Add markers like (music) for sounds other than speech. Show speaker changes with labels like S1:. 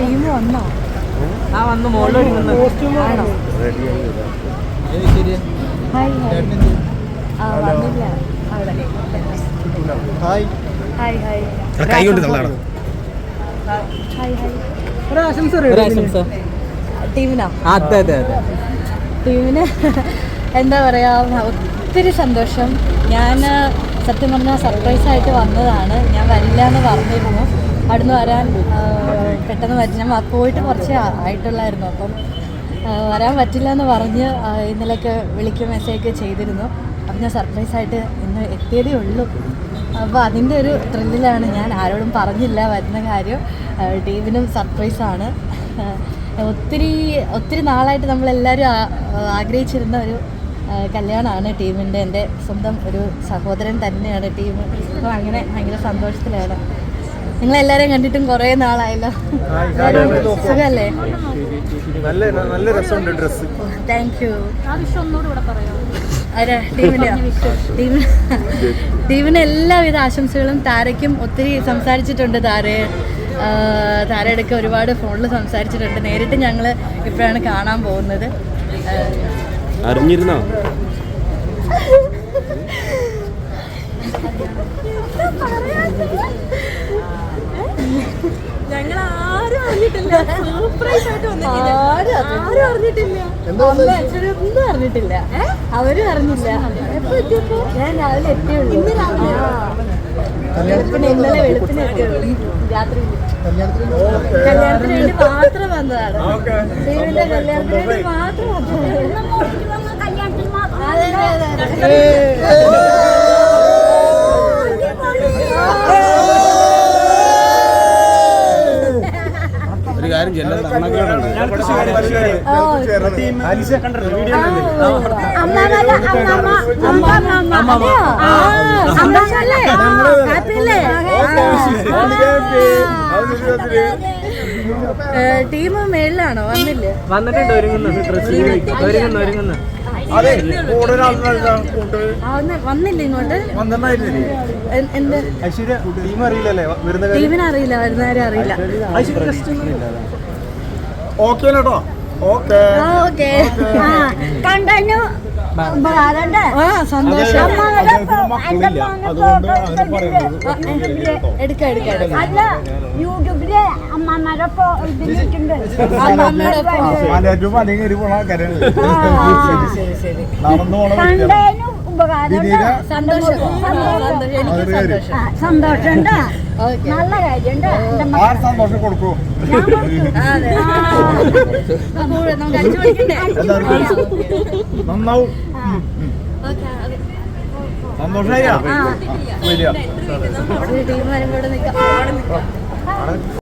S1: Team വന്നോ?
S2: ആ വന്ന് മുകളിൽ
S1: ആണോ? Hi hi. ആ വന്നില്ല. അവിടെ.
S3: ഹായ്.
S1: Hi hi.
S3: കൈ കൊണ്ട് തള്ളാണ്
S1: ഹായ് ഹായ്.
S2: ഒരു ആശംസ
S1: ടീമിനാ?
S2: അതെ അതെ അതെ.
S1: ടീമിന്? (laughs) എന്താ പറയാ ഒത്തിരി സന്തോഷം. ഞാൻ സത്യം പറഞ്ഞാൽ സർപ്രൈസായിട്ട് വന്നതാണ്. ഞാൻ വരില്ല എന്ന് പറഞ്ഞിരുന്നു. അവിടുന്ന് വരാൻ പെട്ടെന്ന് വരും ഞാൻ പോയിട്ട് കുറച്ച് ആയിട്ടുള്ളായിരുന്നു. അപ്പം വരാൻ പറ്റില്ല എന്ന് പറഞ്ഞ് ഇന്നലെയൊക്കെ മെസ്സേജ് മെസ്സേജൊക്കെ ചെയ്തിരുന്നു. അപ്പം ഞാൻ സർപ്രൈസായിട്ട് ഇന്ന് എത്തിയതേ ഉള്ളൂ. അപ്പോൾ അതിന്റെ ഒരു ത്രില്ലിലാണ് ഞാൻ ആരോടും പറഞ്ഞില്ല വരുന്ന കാര്യം. ടീമിനും സർപ്രൈസാണ് ഒത്തിരി ഒത്തിരി നാളായിട്ട് നമ്മളെല്ലാവരും ആഗ്രഹിച്ചിരുന്ന ഒരു കല്യാണമാണ് ടീമിന്റെ എന്റെ സ്വന്തം ഒരു സഹോദരൻ തന്നെയാണ് ടീം. അപ്പോൾ അങ്ങനെ ഭയങ്കര സന്തോഷത്തിലാണ്. നിങ്ങളെല്ലാവരെയും കണ്ടിട്ടും കുറേ നാളായല്ലോ. സുഖല്ലേ?
S3: നല്ല നല്ല രസമുണ്ട് ഡ്രസ്സ്.
S1: താങ്ക് യു (laughs) ടീമിന് എല്ലാവിധ ആശംസകളും താരയ്ക്കും ഒത്തിരി സംസാരിച്ചിട്ടുണ്ട് താരയെ. താരയുടെയൊക്കെ ഒരുപാട് ഫോണിൽ സംസാരിച്ചിട്ടുണ്ട്. നേരിട്ട് ഞങ്ങൾ ഇപ്പോഴാണ് കാണാൻ പോകുന്നത്.
S3: അറിഞ്ഞിരുന്നോ? (laughs)
S4: ഞങ്ങൾ ആരും അറിഞ്ഞിട്ടില്ല. സർപ്രൈസ് ആയിട്ട് വന്നിട്ടില്ല
S1: ആരും
S4: ആരും അറിഞ്ഞിട്ടില്ല.
S1: അമ്മ അച്ഛനും ഒന്നും അറിഞ്ഞിട്ടില്ല. അവരും അറിഞ്ഞില്ല. എപ്പോ എത്തിയപ്പോ? ഞാൻ രാവിലെ എത്തിയുള്ളൂ ആ. വെളുപ്പിന് ഇന്നലെ വെളുപ്പിന് എത്തിയുള്ളൂ രാത്രി. കല്യാണത്തിന് വേണ്ടി മാത്രം വന്നതാണ്. ദൈവന്റെ കല്യാണത്തിന് വേണ്ടി മാത്രം വന്നതാണ്. അതെ, അതെ, അതെ, സന്തോഷല്ലേ ഹാപ്പിയല്ലേ ടീം മേളിലാണോ വന്നില്ലേ
S2: വന്നിട്ടുണ്ട് ഒരുങ്ങുന്നു ഒരുങ്ങുന്നു ഒരുങ്ങുന്നു
S3: അതെ
S1: വന്നില്ല ഇങ്ങോട്ട്?
S3: വന്നിട്ടുണ്ടായിരുന്നില്ലേ?
S1: എ- എന്ത്?
S3: ടീം അറിയില്ലല്ലേ? വരുന്ന
S1: ടീമിനെ അറിയില്ല വരുന്നവരെ അറിയില്ല.
S3: ഓക്കെ കേട്ടോ
S4: കണ്ടു അല്ല യൂട്യൂബിൽ ഇതിലിട്ടുണ്ട്.
S1: ശരി
S3: നടന്നു പോണ
S4: ഉപകാരം
S1: സന്തോഷം.
S4: സന്തോഷമുണ്ട്. നല്ല കാര്യമുണ്ട്.
S3: സന്തോഷം കൊടുക്കൂ? നന്നാവും.
S1: ഓക്കെ